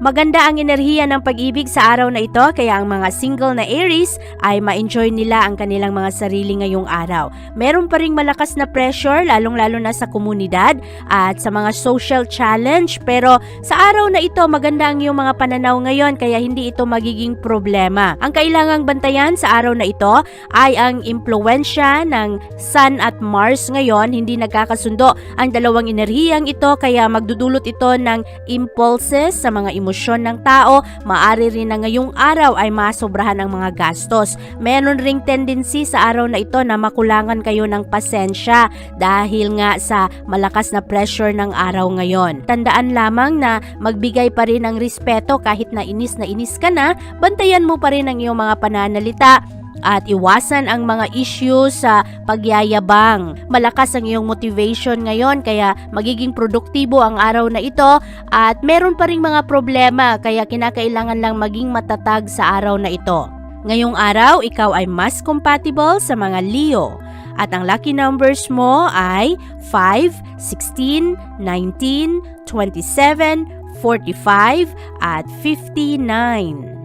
Maganda ang enerhiya ng pag-ibig sa araw na ito kaya ang mga single na Aries ay ma-enjoy nila ang kanilang mga sarili ngayong araw. Meron pa ring malakas na pressure lalong-lalo na sa komunidad at sa mga social challenge pero sa araw na ito maganda ang iyong mga pananaw ngayon kaya hindi ito magiging problema. Ang kailangang bantayan sa araw na ito ay ang impluensya ng Sun at Mars ngayon hindi nagkakasundo ang dalawang enerhiyang ito kaya magdudulot ito ng impulses sa mga emosyon ng tao, maari rin na ngayong araw ay masobrahan ang mga gastos. Meron ring tendency sa araw na ito na makulangan kayo ng pasensya dahil nga sa malakas na pressure ng araw ngayon. Tandaan lamang na magbigay pa rin ng respeto kahit na inis na inis ka na, bantayan mo pa rin ang iyong mga pananalita at iwasan ang mga issues sa pagyayabang. Malakas ang iyong motivation ngayon kaya magiging produktibo ang araw na ito at meron pa ring mga problema kaya kinakailangan lang maging matatag sa araw na ito. Ngayong araw, ikaw ay mas compatible sa mga Leo. At ang lucky numbers mo ay 5, 16, 19, 27, 45, at 59.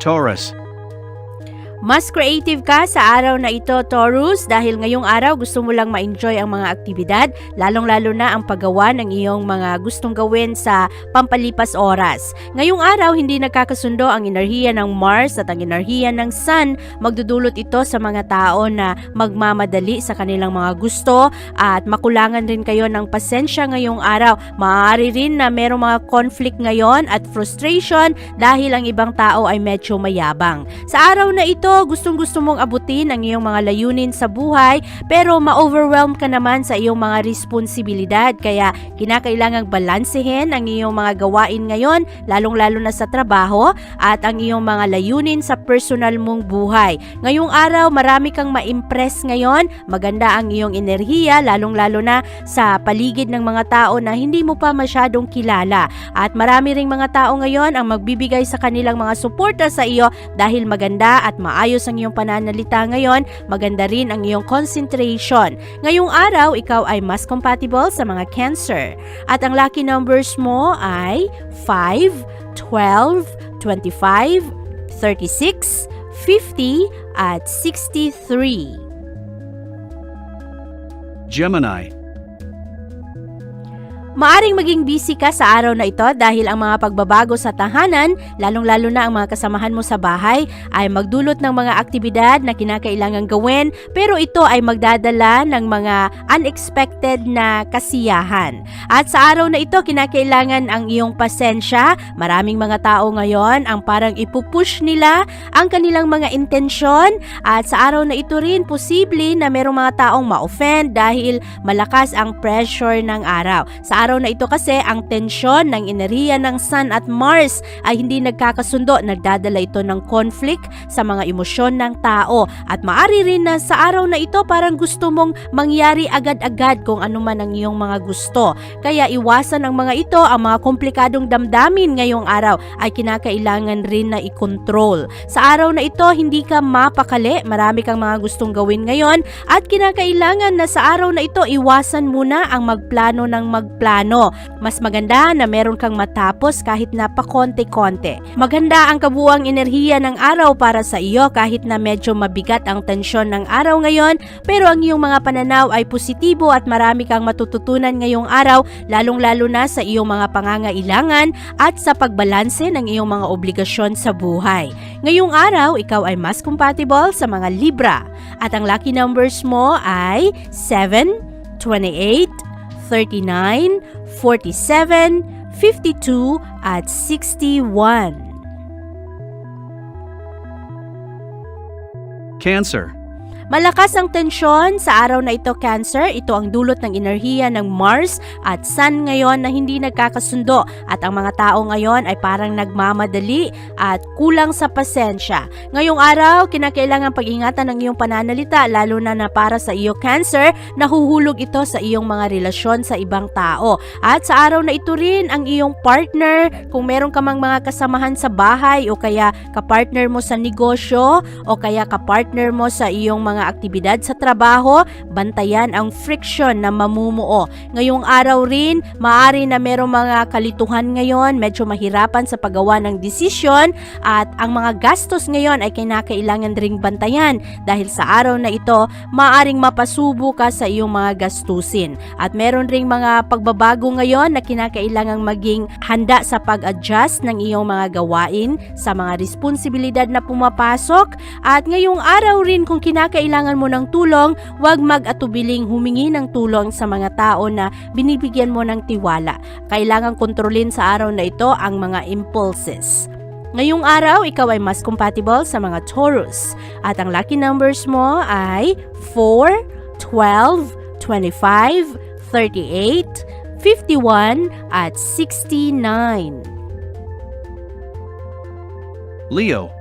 Taurus. Mas creative ka sa araw na ito, Taurus, dahil ngayong araw gusto mo lang ma-enjoy ang mga aktibidad, lalong-lalo na ang paggawa ng iyong mga gustong gawin sa pampalipas oras. Ngayong araw, hindi nagkakasundo ang enerhiya ng Mars at ang enerhiya ng Sun. Magdudulot ito sa mga tao na magmamadali sa kanilang mga gusto at makulangan rin kayo ng pasensya ngayong araw. Maaari rin na merong mga conflict ngayon at frustration dahil ang ibang tao ay medyo mayabang. Sa araw na ito, gustong gusto mong abutin ang iyong mga layunin sa buhay pero ma-overwhelm ka naman sa iyong mga responsibilidad. Kaya kinakailangang balansehin ang iyong mga gawain ngayon lalong-lalo na sa trabaho at ang iyong mga layunin sa personal mong buhay. Ngayong araw, marami kang ma-impress ngayon, maganda ang iyong enerhiya lalong-lalo na sa paligid ng mga tao na hindi mo pa masyadong kilala. At marami ring mga tao ngayon ang magbibigay sa kanilang mga suporta sa iyo dahil maganda at maayos ang iyong pananalita ngayon, maganda rin ang iyong concentration. Ngayong araw, ikaw ay mas compatible sa mga cancer. At ang lucky numbers mo ay 5, 12, 25, 36, 50, at 63. Gemini. Maaring maging busy ka sa araw na ito dahil ang mga pagbabago sa tahanan, lalong-lalo na ang mga kasamahan mo sa bahay, ay magdulot ng mga aktibidad na kinakailangan gawin pero ito ay magdadala ng mga unexpected na kasiyahan. At sa araw na ito, kinakailangan ang iyong pasensya. Maraming mga tao ngayon ang parang ipupush nila ang kanilang mga intensyon at sa araw na ito rin posible na merong mga taong ma-offend dahil malakas ang pressure ng araw. Sa araw na ito kasi ang tensyon ng enerhiya ng Sun at Mars ay hindi nagkakasundo, nagdadala ito ng conflict sa mga emosyon ng tao. At maari rin na sa araw na ito parang gusto mong mangyari agad-agad kung ano man ang iyong mga gusto. Kaya iwasan ang mga ito, ang mga komplikadong damdamin ngayong araw ay kinakailangan rin na i-control. Sa araw na ito, hindi ka mapakali, marami kang mga gustong gawin ngayon. At kinakailangan na sa araw na ito iwasan muna ang magplano ng magplano plano. Mas maganda na meron kang matapos kahit na pakonte-konte. Maganda ang kabuang enerhiya ng araw para sa iyo kahit na medyo mabigat ang tensyon ng araw ngayon pero ang iyong mga pananaw ay positibo at marami kang matututunan ngayong araw lalong-lalo na sa iyong mga pangangailangan at sa pagbalanse ng iyong mga obligasyon sa buhay. Ngayong araw, ikaw ay mas compatible sa mga Libra at ang lucky numbers mo ay 7, 28, 39, 47, 52 at 61. Cancer. Malakas ang tensyon sa araw na ito, Cancer. Ito ang dulot ng enerhiya ng Mars at Sun ngayon na hindi nagkakasundo at ang mga tao ngayon ay parang nagmamadali at kulang sa pasensya. Ngayong araw, kinakailangan pag-ingatan ng iyong pananalita lalo na na para sa iyo, Cancer, nahuhulog ito sa iyong mga relasyon sa ibang tao. At sa araw na ito rin, ang iyong partner, kung meron ka mang mga kasamahan sa bahay o kaya kapartner mo sa negosyo o kaya kapartner mo sa iyong mga aktibidad sa trabaho, bantayan ang friction na mamumuo. Ngayong araw rin, maari na merong mga kalituhan ngayon, medyo mahirapan sa paggawa ng desisyon at ang mga gastos ngayon ay kinakailangan ring bantayan dahil sa araw na ito, maaring mapasubo ka sa iyong mga gastusin. At meron ring mga pagbabago ngayon na kinakailangang maging handa sa pag-adjust ng iyong mga gawain sa mga responsibilidad na pumapasok at ngayong araw rin kung kinakailangan mo ng tulong, huwag mag-atubiling humingi ng tulong sa mga tao na binibigyan mo ng tiwala. Kailangan kontrolin sa araw na ito ang mga impulses. Ngayong araw, ikaw ay mas compatible sa mga Taurus. At ang lucky numbers mo ay 4, 12, 25, 38, 51, at 69. Leo.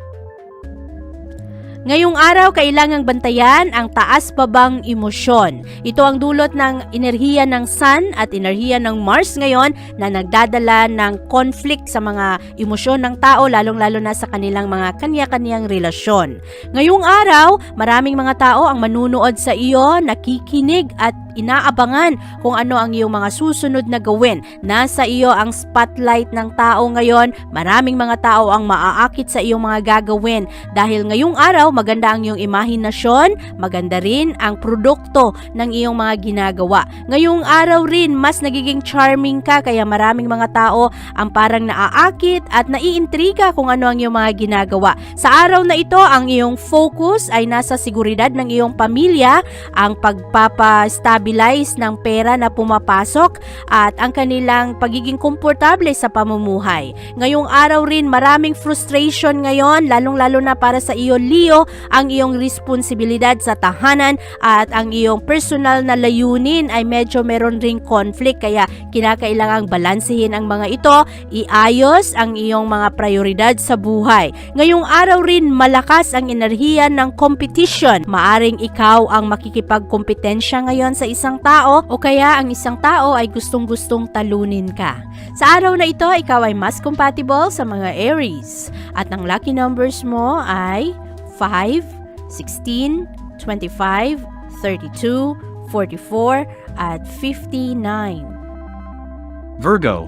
Ngayong araw, kailangang bantayan ang taas-babang emosyon. Ito ang dulot ng enerhiya ng Sun at enerhiya ng Mars ngayon na nagdadala ng conflict sa mga emosyon ng tao, lalong-lalo na sa kanilang mga kanya-kanyang relasyon. Ngayong araw, maraming mga tao ang manunood sa iyo, nakikinig at inaabangan kung ano ang iyong mga susunod na gawin. Nasa iyo ang spotlight ng tao ngayon. Maraming mga tao ang maaakit sa iyong mga gagawin dahil ngayong araw maganda ang iyong imahinasyon, maganda rin ang produkto ng iyong mga ginagawa. Ngayong araw rin mas nagiging charming ka kaya maraming mga tao ang parang naaakit at naiintriga kung ano ang iyong mga ginagawa. Sa araw na ito, ang iyong focus ay nasa seguridad ng iyong pamilya, ang pagpapastabilize ng pera na pumapasok at ang kanilang pagiging komportable sa pamumuhay. Ngayong araw rin maraming frustration ngayon, lalong-lalo na para sa iyo Leo, ang iyong responsibilidad sa tahanan at ang iyong personal na layunin ay medyo meron ring conflict kaya kinakailangang balansehin ang mga ito, iayos ang iyong mga prioridad sa buhay. Ngayong araw rin malakas ang enerhiya ng competition. Maaring ikaw ang makikipagkompetensya ngayon sa isang tao o kaya ang isang tao ay gustong-gustong talunin ka. Sa araw na ito, ikaw ay mas compatible sa mga Aries. At ang lucky numbers mo ay 5, 16, 25, 32, 44, at 59. Virgo.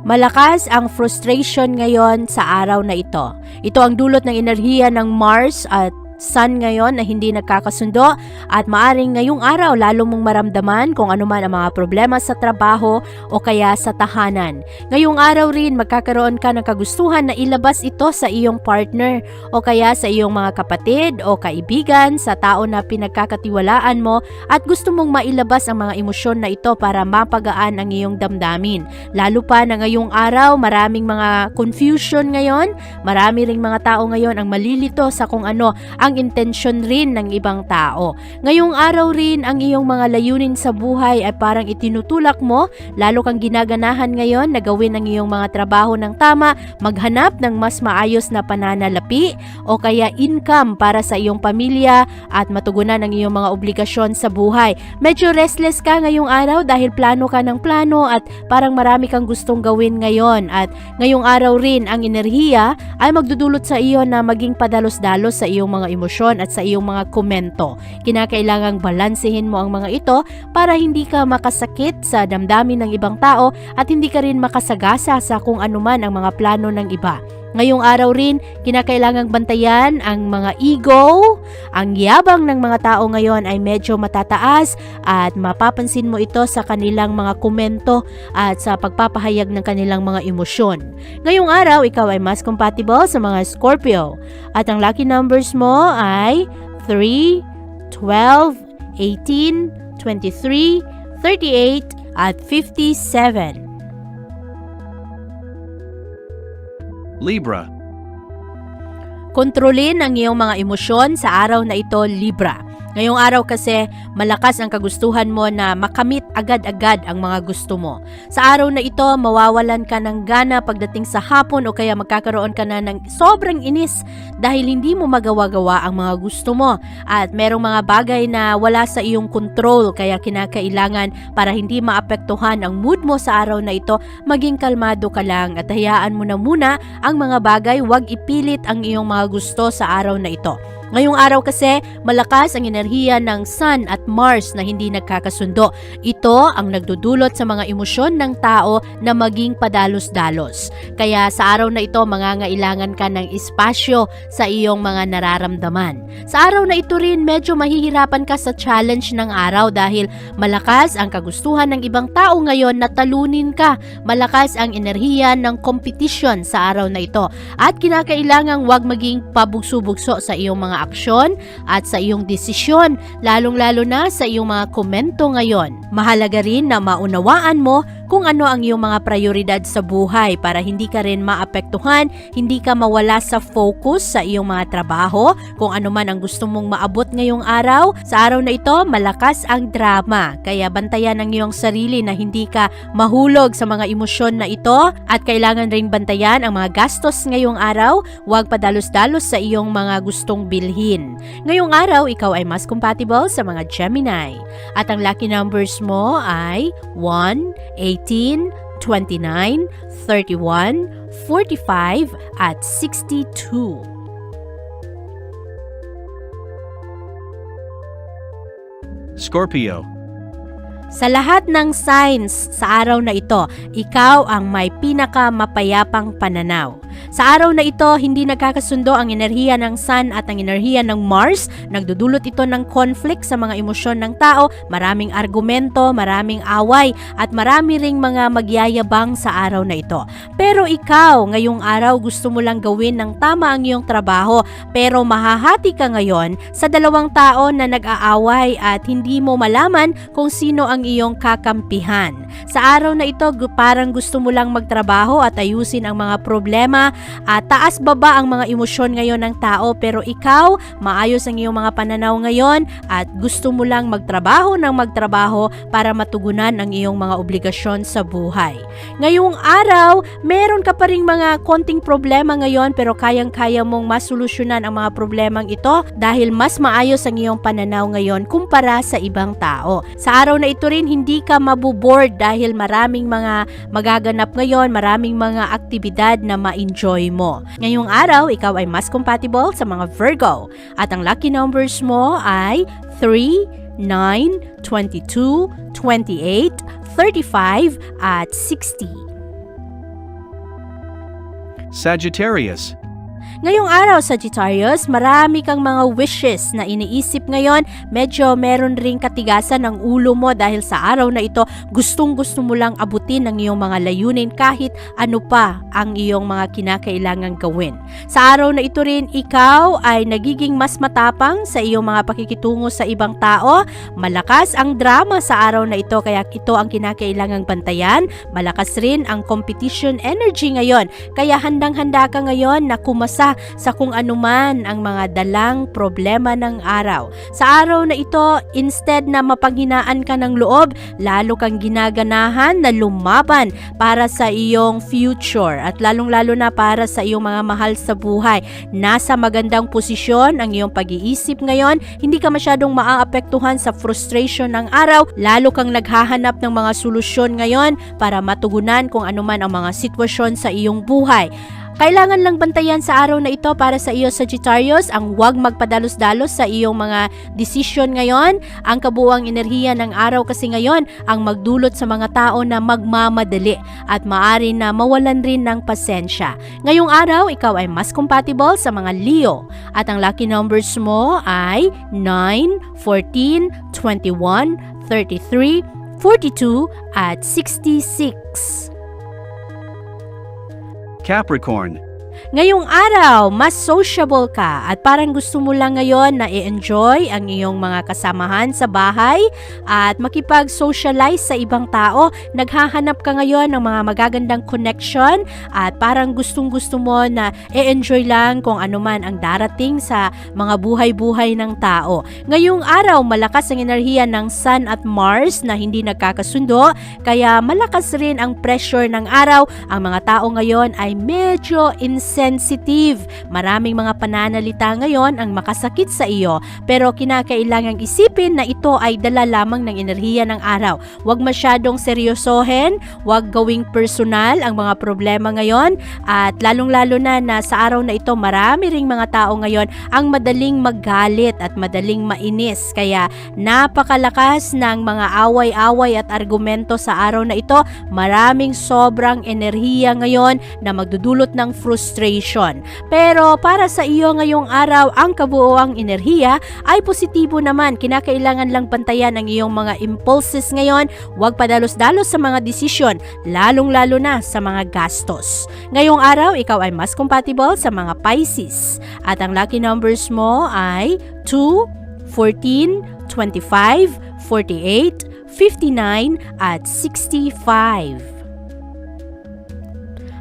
Malakas ang frustration ngayon sa araw na ito. Ito ang dulot ng enerhiya ng Mars at Sun ngayon na hindi nagkakasundo at maaring ngayong araw lalo mong maramdaman kung ano man ang mga problema sa trabaho o kaya sa tahanan. Ngayong araw rin magkakaroon ka ng kagustuhan na ilabas ito sa iyong partner o kaya sa iyong mga kapatid o kaibigan sa tao na pinagkakatiwalaan mo at gusto mong mailabas ang mga emosyon na ito para mapagaan ang iyong damdamin. Lalo pa na ngayong araw maraming mga confusion ngayon, marami ring mga tao ngayon ang malilito sa kung ano ang intensyon rin ng ibang tao. Ngayong araw rin ang iyong mga layunin sa buhay ay parang itinutulak mo, lalo kang ginaganahan ngayon na gawin ang iyong mga trabaho ng tama, maghanap ng mas maayos na pananalapi o kaya income para sa iyong pamilya at matugunan ang iyong mga obligasyon sa buhay. Medyo restless ka ngayong araw dahil plano ka ng plano at parang marami kang gustong gawin ngayon at ngayong araw rin ang enerhiya ay magdudulot sa iyo na maging padalos-dalos sa iyong mga emosyon at sa iyong mga komento. Kinakailangang balansehin mo ang mga ito para hindi ka makasakit sa damdamin ng ibang tao at hindi ka rin makasagasa sa kung anuman ang mga plano ng iba. Ngayong araw rin, kinakailangang bantayan ang mga ego. Ang yabang ng mga tao ngayon ay medyo matataas at mapapansin mo ito sa kanilang mga komento at sa pagpapahayag ng kanilang mga emosyon. Ngayong araw, ikaw ay mas compatible sa mga Scorpio. At ang lucky numbers mo ay 3, 12, 18, 23, 38, at 57. Libra. Kontrolin ang iyong mga emosyon sa araw na ito, Libra. Ngayong araw kasi, malakas ang kagustuhan mo na makamit agad-agad ang mga gusto mo. Sa araw na ito, mawawalan ka ng gana pagdating sa hapon o kaya magkakaroon ka na ng sobrang inis dahil hindi mo magawa-gawa ang mga gusto mo. At merong mga bagay na wala sa iyong control kaya kinakailangan para hindi maapektuhan ang mood mo sa araw na ito, maging kalmado ka lang at hayaan mo na muna ang mga bagay, huwag ipilit ang iyong mga gusto sa araw na ito. Ngayong araw kasi, malakas ang enerhiya ng Sun at Mars na hindi nagkakasundo. Ito ang nagdudulot sa mga emosyon ng tao na maging padalos-dalos. Kaya sa araw na ito, mangangailangan ka ng espasyo sa iyong mga nararamdaman. Sa araw na ito rin, medyo mahihirapan ka sa challenge ng araw dahil malakas ang kagustuhan ng ibang tao ngayon na talunin ka. Malakas ang enerhiya ng competition sa araw na ito. At kinakailangang wag maging pabugso-bugso sa iyong mga aksyon at sa iyong desisyon, lalong-lalo na sa iyong mga komento ngayon. Mahalaga rin na maunawaan mo kung ano ang iyong mga prioridad sa buhay para hindi ka rin maapektuhan, hindi ka mawala sa focus sa iyong mga trabaho, kung ano man ang gusto mong maabot ngayong araw. Sa araw na ito, malakas ang drama, kaya bantayan ang iyong sarili na hindi ka mahulog sa mga emosyon na ito at kailangan ring bantayan ang mga gastos ngayong araw, huwag padalos-dalos sa iyong mga gustong bilhin. Ngayong araw, ikaw ay mas compatible sa mga Gemini. At ang lucky numbers mo ay 1, 18, 29, 31, 45, at 62. Scorpio. Sa lahat ng signs sa araw na ito, ikaw ang may pinaka mapayapang pananaw. Sa araw na ito, hindi nagkakasundo ang enerhiya ng Sun at ang enerhiya ng Mars. Nagdudulot ito ng conflict sa mga emosyon ng tao, maraming argumento, maraming away, at marami ring mga magyayabang sa araw na ito. Pero ikaw, ngayong araw, gusto mo lang gawin ng tama ang iyong trabaho, pero mahahati ka ngayon sa dalawang tao na nag-aaway at hindi mo malaman kung sino ang iyong kakampihan. Sa araw na ito, parang gusto mo lang magtrabaho at ayusin ang mga problema at taas baba ang mga emosyon ngayon ng tao pero ikaw, maayos ang iyong mga pananaw ngayon at gusto mo lang magtrabaho ng magtrabaho para matugunan ang iyong mga obligasyon sa buhay. Ngayong araw, meron ka pa ring mga konting problema ngayon pero kayang-kaya mong masolusyonan ang mga problemang ito dahil mas maayos ang iyong pananaw ngayon kumpara sa ibang tao. Sa araw na ito rin, hindi ka mabuboard dahil maraming mga magaganap ngayon, maraming mga aktibidad na ma-enjoy mo. Ngayong araw, ikaw ay mas compatible sa mga Virgo at ang lucky numbers mo ay 3, 9, 22, 28, 35 at 60. Sagittarius. Ngayong araw, Sagittarius, marami kang mga wishes na iniisip ngayon. Medyo meron ring katigasan ng ulo mo dahil sa araw na ito, gustong gusto mo lang abutin ang iyong mga layunin kahit ano pa ang iyong mga kinakailangang gawin. Sa araw na ito rin, ikaw ay nagiging mas matapang sa iyong mga pakikitungo sa ibang tao. Malakas ang drama sa araw na ito kaya ito ang kinakailangang bantayan. Malakas rin ang competition energy ngayon. Kaya handang-handa ka ngayon na kumasa sa kung anuman ang mga dalang problema ng araw. Sa araw na ito, instead na mapanghinaan ka ng loob, lalo kang ginaganahan na lumaban para sa iyong future at lalong-lalo na para sa iyong mga mahal sa buhay. Nasa magandang posisyon ang iyong pag-iisip ngayon, hindi ka masyadong maaapektuhan sa frustration ng araw, lalo kang naghahanap ng mga solusyon ngayon para matugunan kung anuman ang mga sitwasyon sa iyong buhay. Kailangan lang bantayan sa araw na ito para sa iyo Sagittarius ang huwag magpadalos-dalos sa iyong mga desisyon ngayon. Ang kabuuang enerhiya ng araw kasi ngayon ang magdulot sa mga tao na magmamadali at maari na mawalan rin ng pasensya. Ngayong araw, ikaw ay mas compatible sa mga Leo at ang lucky numbers mo ay 9, 14, 21, 33, 42 at 66. Capricorn, Ngayong araw, mas sociable ka at parang gusto mo lang ngayon na i-enjoy ang iyong mga kasamahan sa bahay at makipag-socialize sa ibang tao. Naghahanap ka ngayon ng mga magagandang connection at parang gustong-gusto mo na i-enjoy lang kung ano man ang darating sa mga buhay-buhay ng tao. Ngayong araw, malakas ang enerhiya ng Sun at Mars na hindi nagkakasundo kaya malakas rin ang pressure ng araw. Ang mga tao ngayon ay medyo insensitive. Maraming mga pananalita ngayon ang makasakit sa iyo pero kinakailangang isipin na ito ay dala lamang ng enerhiya ng araw. Huwag masyadong seryosohin, huwag gawing personal ang mga problema ngayon at lalong-lalo na na sa araw na ito marami ring mga tao ngayon ang madaling magalit at madaling mainis. Kaya napakalakas ng mga away-away at argumento sa araw na ito. Maraming sobrang enerhiya ngayon na magdudulot ng frustration. Pero para sa iyo ngayong araw, ang kabuoang enerhiya ay positibo naman. Kinakailangan lang bantayan ang iyong mga impulses ngayon. Huwag padalos-dalos sa mga desisyon, lalong-lalo na sa mga gastos. Ngayong araw, ikaw ay mas compatible sa mga Pisces. At ang lucky numbers mo ay 2, 14, 25, 48, 59, at 65.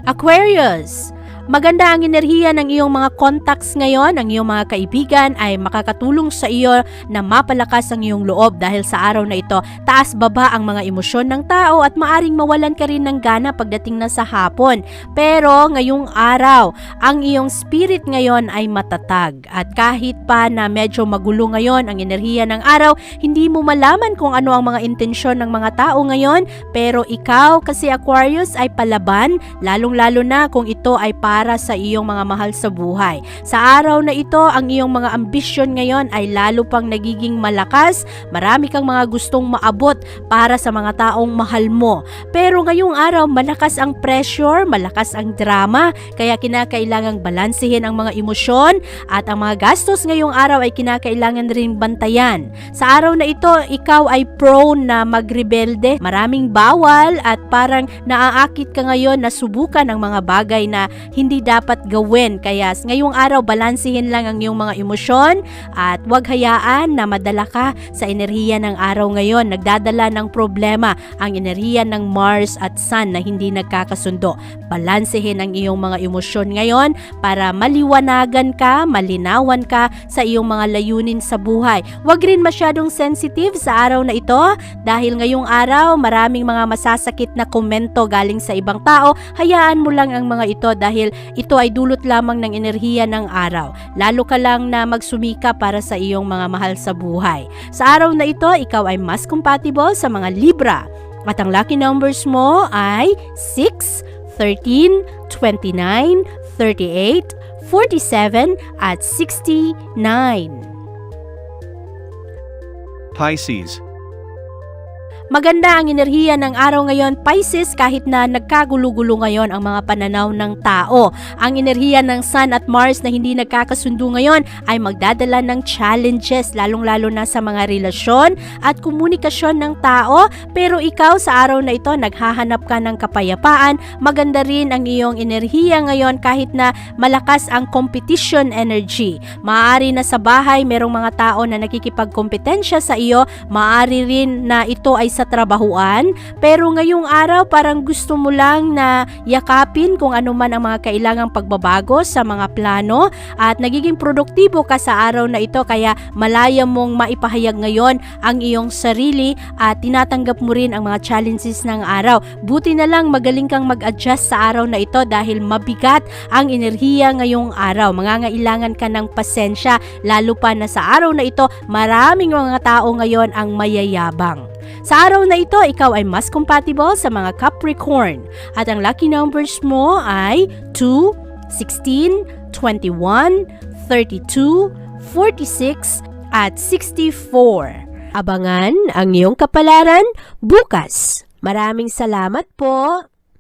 Aquarius, Maganda ang enerhiya ng iyong mga contacts ngayon, ang iyong mga kaibigan ay makakatulong sa iyo na mapalakas ang iyong loob dahil sa araw na ito, taas baba ang mga emosyon ng tao at maaring mawalan ka rin ng gana pagdating na sa hapon. Pero ngayong araw, ang iyong spirit ngayon ay matatag. At kahit pa na medyo magulo ngayon ang enerhiya ng araw, hindi mo malaman kung ano ang mga intensyon ng mga tao ngayon, pero ikaw kasi Aquarius ay palaban, lalong-lalo na kung ito ay para sa iyong mga mahal sa buhay. Sa araw na ito, ang iyong mga ambisyon ngayon ay lalo pang nagiging malakas. Marami kang mga gustong maabot para sa mga taong mahal mo. Pero ngayong araw, malakas ang pressure, malakas ang drama, kaya kinakailangang balansehin ang mga emosyon at ang mga gastos ngayong araw ay kinakailangan rin bantayan. Sa araw na ito, ikaw ay prone na magrebelde. Maraming bawal at parang naaakit ka ngayon na subukan ang mga bagay na hindi dapat gawin. Kaya ngayong araw, balansehin lang ang iyong mga emosyon at huwag hayaan na madala ka sa enerhiya ng araw ngayon. Nagdadala ng problema ang enerhiya ng Mars at Sun na hindi nagkakasundo. Balansehin ang iyong mga emosyon ngayon para maliwanagan ka, malinawan ka sa iyong mga layunin sa buhay. Huwag rin masyadong sensitive sa araw na ito dahil ngayong araw maraming mga masasakit na komento galing sa ibang tao. Hayaan mo lang ang mga ito dahil ito ay dulot lamang ng enerhiya ng araw. Lalo ka lang na magsumika para sa iyong mga mahal sa buhay. Sa araw na ito, ikaw ay mas compatible sa mga Libra. At ang lucky numbers mo ay 6, 13, 29, 38, 47, at 69. Pisces, Maganda ang enerhiya ng araw ngayon, Pisces, kahit na nagkagulo-gulo ngayon ang mga pananaw ng tao. Ang enerhiya ng Sun at Mars na hindi nagkakasundo ngayon ay magdadala ng challenges, lalong-lalo na sa mga relasyon at komunikasyon ng tao. Pero ikaw sa araw na ito, naghahanap ka ng kapayapaan. Maganda rin ang iyong enerhiya ngayon kahit na malakas ang competition energy. Maaari na sa bahay, merong mga tao na nakikipagkompetensya sa iyo. Maaari rin na ito ay sa trabahuan, pero ngayong araw parang gusto mo lang na yakapin kung ano man ang mga kailangang pagbabago sa mga plano at nagiging produktibo ka sa araw na ito kaya malaya mong maipahayag ngayon ang iyong sarili at tinatanggap mo rin ang mga challenges ng araw. Buti na lang magaling kang mag-adjust sa araw na ito dahil mabigat ang enerhiya ngayong araw. Mangangailangan ka ng pasensya lalo pa na sa araw na ito maraming mga tao ngayon ang mayayabang. Sa araw na ito, ikaw ay mas compatible sa mga Capricorn. At ang lucky numbers mo ay 2, 16, 21, 32, 46, at 64. Abangan ang iyong kapalaran bukas. Maraming salamat po.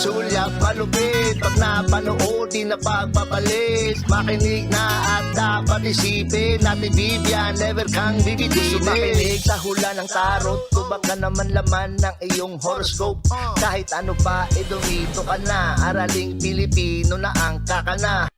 sulyap malupit Pag napanood, di na pagpapalit Makinig na at dapat isipin Natin Vivian, never kang bibitinin Gusto makinig sa hula ng tarot Tubak ka naman laman ng iyong horoscope. Kahit ano pa, eh dumito ka na. Araling Pilipino na ang kakana